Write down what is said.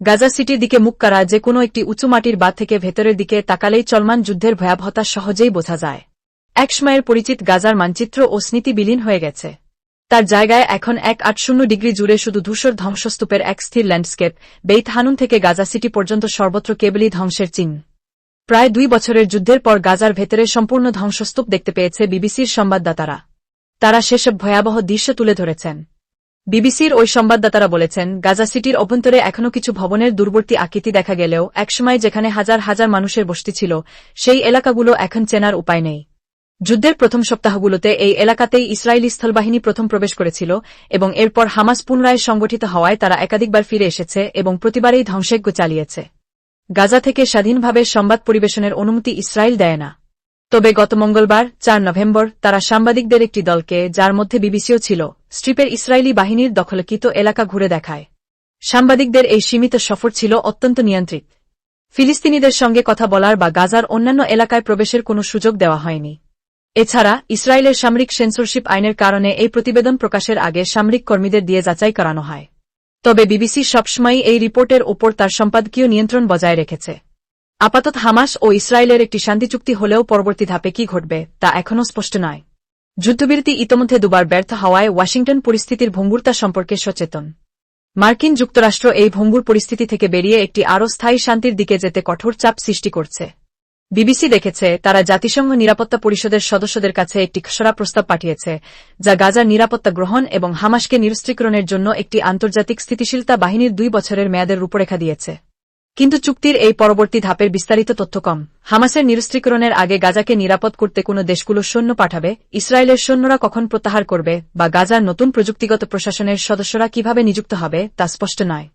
গাজা সিটির দিকে মুখ করা যে কোনো একটি উঁচু মাটির বাঁধ থেকে ভেতরের দিকে তাকালেই চলমান যুদ্ধের ভয়াবহতা সহজেই বোঝা যায়। একসময়ের পরিচিত গাজার মানচিত্র ও স্মৃতি বিলীন হয়ে গেছে। তার জায়গায় এখন এক আট শূন্য ডিগ্রি জুড়ে শুধু ধূসর ধ্বংসস্তূপের এক স্থির ল্যান্ডস্কেপ, বেইত হানুন থেকে গাজা সিটি পর্যন্ত সর্বত্র কেবলই ধ্বংসের চিহ্ন। প্রায় দুই বছরের যুদ্ধের পর গাজার ভেতরে সম্পূর্ণ ধ্বংসস্তূপ দেখতে পেয়েছে বিবিসির সংবাদদাতারা। তারা সেসব ভয়াবহ দৃশ্য তুলে ধরেছেন। বিবিসির ওই সংবাদদাতারা বলেছেন, গাজা সিটির অভ্যন্তরে এখনও কিছু ভবনের দূরবর্তী আকৃতি দেখা গেলেও একসময় যেখানে হাজার হাজার মানুষের বসতি ছিল, সেই এলাকাগুলো এখন চেনার উপায় নেই। যুদ্ধের প্রথম সপ্তাহগুলোতে এই এলাকাতেই ইসরায়েলি স্থলবাহিনী প্রথম প্রবেশ করেছিল এবং এরপর হামাস পুনরায় সংগঠিত হওয়ায় তারা একাধিকবার ফিরে এসেছে এবং প্রতিবারেই ধ্বংসজ্ঞ চালিয়েছে। গাজা থেকে স্বাধীনভাবে সংবাদ পরিবেশনের অনুমতি ইসরায়েল দেয় না। তবে গত মঙ্গলবার, চার নভেম্বর, তারা সাংবাদিকদের একটি দলকে, যার মধ্যে বিবিসিও ছিল, স্ট্রিপের ইসরায়েলি বাহিনীর দখলকৃত এলাকা ঘুরে দেখায়। সাংবাদিকদের এই সীমিত সফর ছিল অত্যন্ত নিয়ন্ত্রিত। ফিলিস্তিনিদের সঙ্গে কথা বলার বা গাজার অন্যান্য এলাকায় প্রবেশের কোনো সুযোগ দেওয়া হয়নি। এছাড়া, ইসরায়েলের সামরিক সেন্সরশিপ আইনের কারণে এই প্রতিবেদন প্রকাশের আগে সামরিক কর্মীদের দিয়ে যাচাই করানো হয়। তবে বিবিসি সবসময়ই এই রিপোর্টের ওপর তার সম্পাদকীয় নিয়ন্ত্রণ বজায় রেখেছে। আপাতত হামাস ও ইসরায়েলের একটি শান্তি চুক্তি হলেও পরবর্তী ধাপে কি ঘটবে, তা এখনও স্পষ্ট নয়। যুদ্ধবিরতি ইতোমধ্যে দুবার ব্যর্থ হওয়ায় ওয়াশিংটন পরিস্থিতির ভঙ্গুরতা সম্পর্কে সচেতন। মার্কিন যুক্তরাষ্ট্র এই ভঙ্গুর পরিস্থিতি থেকে বেরিয়ে একটি আরও স্থায়ী শান্তির দিকে যেতে কঠোর চাপ সৃষ্টি করছে। বিবিসি দেখেছে, তারা জাতিসংঘ নিরাপত্তা পরিষদের সদস্যদের কাছে একটি খসড়া প্রস্তাব পাঠিয়েছে, যা গাজার নিরাপত্তা গ্রহণ এবং হামাসকে নিরস্ত্রীকরণের জন্য একটি আন্তর্জাতিক স্থিতিশীলতা বাহিনীর দুই বছরের মেয়াদের রূপরেখা দিয়েছে। কিন্তু চুক্তির এই পরবর্তী ধাপের বিস্তারিত তথ্য কম। হামাসের নিরস্ত্রীকরণের আগে গাজাকে নিরাপদ করতে কোনো দেশগুলো সৈন্য পাঠাবে, ইসরায়েলের সৈন্যরা কখন প্রত্যাহার করবে বা গাজার নতুন প্রযুক্তিগত প্রশাসনের সদস্যরা কীভাবে নিযুক্ত হবে তা স্পষ্ট নয়।